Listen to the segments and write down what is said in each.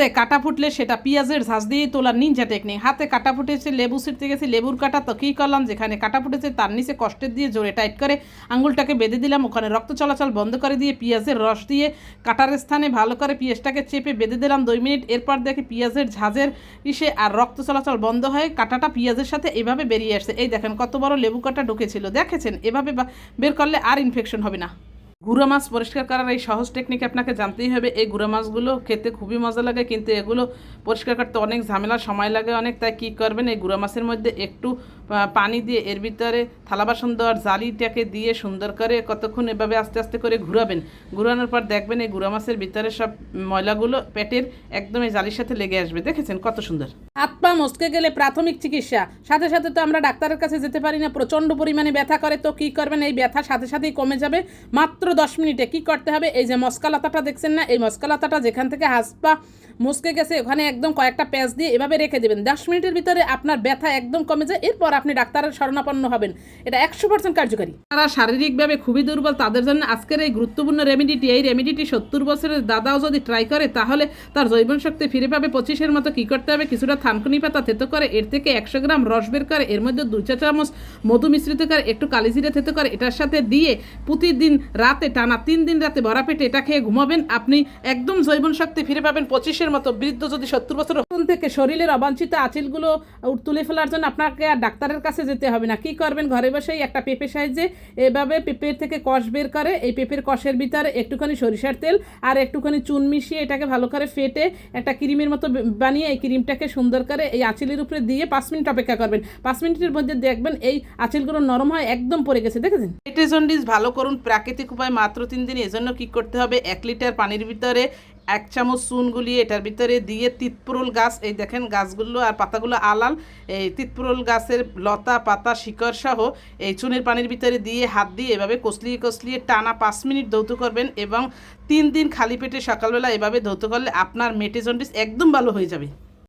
হাতে কাটা ফুটলে সেটা পেঁয়াজের ঝাঁজ দিয়ে তোলার নিনজা টেকনিক হাতে কাটা ফুটেছে, লেবু ছিঁড়তে গেছি, লেবুর কাটা তো কী করলাম? যেখানে কাটা ফুটেছে, তার নিচে কষ্টের দিয়ে জোরে টাইট করে আঙুলটাকে বেঁধে দিলাম। ওখানে রক্ত চলাচল বন্ধ করে দিয়ে পেঁয়াজের রস দিয়ে কাটার স্থানে ভালো করে পেঁয়াজটাকে চেপে বেঁধে দিলাম দুই মিনিট। এরপর দেখি পেঁয়াজের ঝাঁঝের ইসে আর রক্ত চলাচল বন্ধ হয়ে কাটাটা পেঁয়াজের সাথে এভাবে বেরিয়ে আসছে। এই দেখেন কত বড় লেবু কাটা ঢুকেছিল। দেখেছেন? এভাবে বের করলে আর ইনফেকশন হবে না। গুঁড়ো মাছ পরিষ্কার করার এই সহজ টেকনিক আপনাকে জানতেই হবে। এই গুঁড়া মাছগুলো খেতে খুবই মজা লাগে, কিন্তু এগুলো পরিষ্কার করতে অনেক ঝামেলা, সময় লাগে অনেক, তাই কী করবেন? এই গুঁড়া মাছের মধ্যে একটু পানি দিয়ে এর ভিতরে থালা বাসন দেওয়ার জালিটাকে দিয়ে সুন্দর করে কতক্ষণ এভাবে আস্তে আস্তে করে ঘুরাবেন। ঘুরানোর পর দেখবেন এই গুঁড়ো মাছের ভিতরে সব ময়লাগুলো পেটের একদম এই জালির সাথে লেগে আসবে। দেখেছেন কত সুন্দর? হাত পা মস্কে গেলে প্রাথমিক চিকিৎসা। সাথে সাথে তো আমরা ডাক্তারের কাছে যেতে পারি না, প্রচণ্ড পরিমাণে ব্যথা করে। তো কী করবেন? এই ব্যথা সাথে সাথেই কমে যাবে। মাত্র দশ মিনিটে কি করতে হবে? এই যে মস্কালাতাটা দেখছেন না? এই মস্কালাতাটা যেখান থেকে হাত পা মুসকে গেছে, ওখানে একদম কয়েকটা প্যাঁচ দিয়ে এভাবে রেখে দেবেন। দশ মিনিটের ভিতরে আপনার ব্যথা একদম কমে যায়। এরপর আপনি ডাক্তারের শরণাপন্ন হবেন। এটা একশো পার্সেন্ট কার্যকারী। তারা শারীরিকভাবে খুবই দুর্বল, তাদের জন্য আজকের এই গুরুত্বপূর্ণ রেমিডিটি এই রেমিডিটি সত্তর বছরের দাদাও যদি ট্রাই করে, তাহলে তার জৈবন শক্তি ফিরে পাবে। পঁচিশের মতো কী করতে হবে? কিছুটা থানকুনি পাতা থেতো করে, এর থেকে একশো গ্রাম রস বের করে, এর মধ্যে দু চা চামচ মধু মিশ্রিত করে, একটু কালিজিরে থেতো করে, এটার সাথে দিয়ে প্রতিদিন রাতে টানা তিন দিন রাতে ভরা পেটে এটা খেয়ে ঘুমাবেন। আপনি একদম জৈবন শক্তি ফিরে পাবেন। পঁচিশের মতো বৃদ্ধ যদি সত্তর বছর থেকে শরীরের অবাঞ্ছিত আঁচিলগুলো তুলে ফেলার জন্য আপনাকে আর ডাক্তারের কাছে যেতে হবে না। কি করবেন? ঘরে বসেই একটা পেঁপে সাইজে এভাবে পেঁপের থেকে কষ বের করে, এই পেঁপের কষের ভিতরে একটুখানি সরিষার তেল আর একটুখানি চুন মিশিয়ে এটাকে ভালো করে ফেটে একটা ক্রিমের মতো বানিয়ে এই ক্রিমটাকে সুন্দর করে এই আঁচিলের উপরে দিয়ে পাঁচ মিনিট অপেক্ষা করবেন। পাঁচ মিনিটের মধ্যে দেখবেন এই আঁচিলগুলো নরম হয় একদম পড়ে গেছে, দেখেছেন? পেটে জন্ডিস ভালো করুন, প্রাকৃতিক উপায় মাত্র তিন দিন, এজন্য কি করতে হবে? এক লিটার পানির ভিতরে এক চামচ চুন গুলি এটার ভিতরে দিয়ে তিতপুরুল গাছ, এই দেখেন গাছগুলো আর পাতাগুলো আলাল, এই তিতপুরল গাছের লতা, পাতা, শিকড় সহ এই চুনের পানির ভিতরে দিয়ে হাত দিয়ে এভাবে কষলিয়ে কষলিয়ে টানা পাঁচ মিনিট ধৌত করবেন এবং তিন দিন খালি পেটে সকালবেলা এভাবে ধৌত করলে আপনার মেটে জন্ডিস একদম ভালো হয়ে যাবে।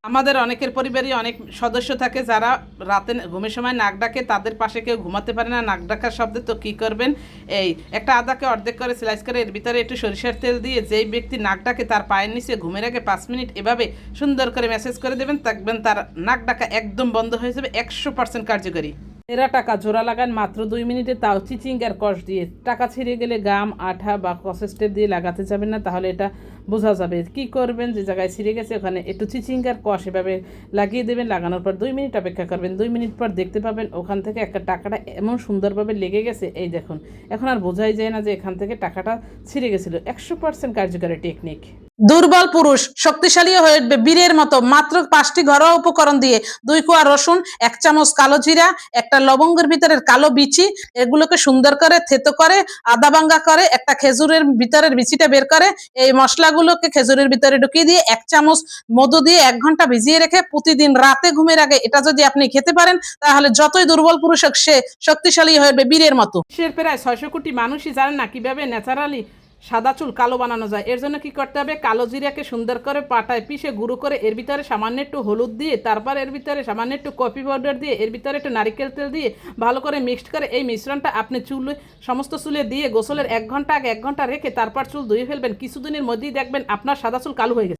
আমাদের অনেকের পরিবারই অনেক সদস্য থাকে যারা রাতে ঘুমের সময় নাক ডাকে, তাদের পাশে কেউ ঘুমাতে পারে না, নাক ডাকার শব্দে তো কী করবেন? এই, একটা আদাকে অর্ধেক করে স্লাইস করে, এর ভিতরে একটু সরিষার তেল দিয়ে যেই ব্যক্তি নাক ডাকে তার পায়ের নিচে ঘুমের আগে পাঁচ মিনিট এভাবে সুন্দর করে মেসেজ করে দেবেন, দেখবেন তার নাক ডাকা একদম বন্ধ হয়ে যাবে, একশো পার্সেন্ট কার্যকরী। তেরা টাকা জোড়া লাগান, মাত্র দুই মিনিটে তাও চিচিং আর কষ দিয়ে। টাকা ছিঁড়ে গেলে গাম, আঠা বা কসেস্টেপ দিয়ে লাগাতে যাবেন না, তাহলে এটা বোঝা যাবে। কি করবেন? যে জায়গায় ছিঁড়ে গেছে, ওখানে একটু চিচিং আর কষ এভাবে লাগিয়ে দেবেন, লাগানোর পর দুই মিনিট অপেক্ষা করবেন। দুই মিনিট পর দেখতে পাবেন, ওখান থেকে একটা টাকাটা এমন সুন্দরভাবে লেগে গেছে, এই দেখুন। এখন আর বোঝাই যায় না যে এখান থেকে টাকাটা ছিঁড়ে গেছিল। একশো পার্সেন্ট কার্যকারী টেকনিক। দুর্বল পুরুষ, শক্তিশালী হয়ে উঠবে বীরের মতো। মাত্র পাঁচটি ঘরোয়া উপকরণ দিয়ে দুই কোয়া রসুন, এক চামচ কালো জিরা, একটা লবঙ্গের ভিতরের কালো বিচি, এগুলোকে সুন্দর করে থেতো করে, আদা ভাঙ্গা করে, একটা খেজুরের ভিতরের বিচিটা বের করে, এই মশলাগুলোকে খেজুরের ভিতরে ঢুকিয়ে দিয়ে এক চামচ মধু দিয়ে এক ঘণ্টা ভিজিয়ে রেখে প্রতিদিন রাতে ঘুমের আগে এটা যদি আপনি খেতে পারেন, তাহলে যতই দুর্বল পুরুষ হোক, সে শক্তিশালী হবে বীরের মতো। বিশ্বের প্রায় ছয়শো কোটি মানুষই জানেন না কীভাবে ন্যাচারালি সাদা চুল কালো বানানো যায়। এর জন্য কি করতে হবে? কালো জিরাকে সুন্দর করে পাটায় পিষে গুঁড়ো করে এর ভিতরে সামান্য একটু হলুদ দিয়ে, তারপর এর ভিতরে সামান্য একটু কফি পাউডার দিয়ে, এর ভিতরে একটু নারিকেল তেল দিয়ে ভালো করে মিক্সড করে এই মিশ্রণটা আপনি চুল, সমস্ত চুলে দিয়ে গোসলের এক ঘণ্টা আগে এক ঘণ্টা রেখে তারপর চুল ধুয়ে ফেলবেন। কিছুদিনের মধ্যেই দেখবেন আপনার সাদা চুল কালো হয়ে গেছে।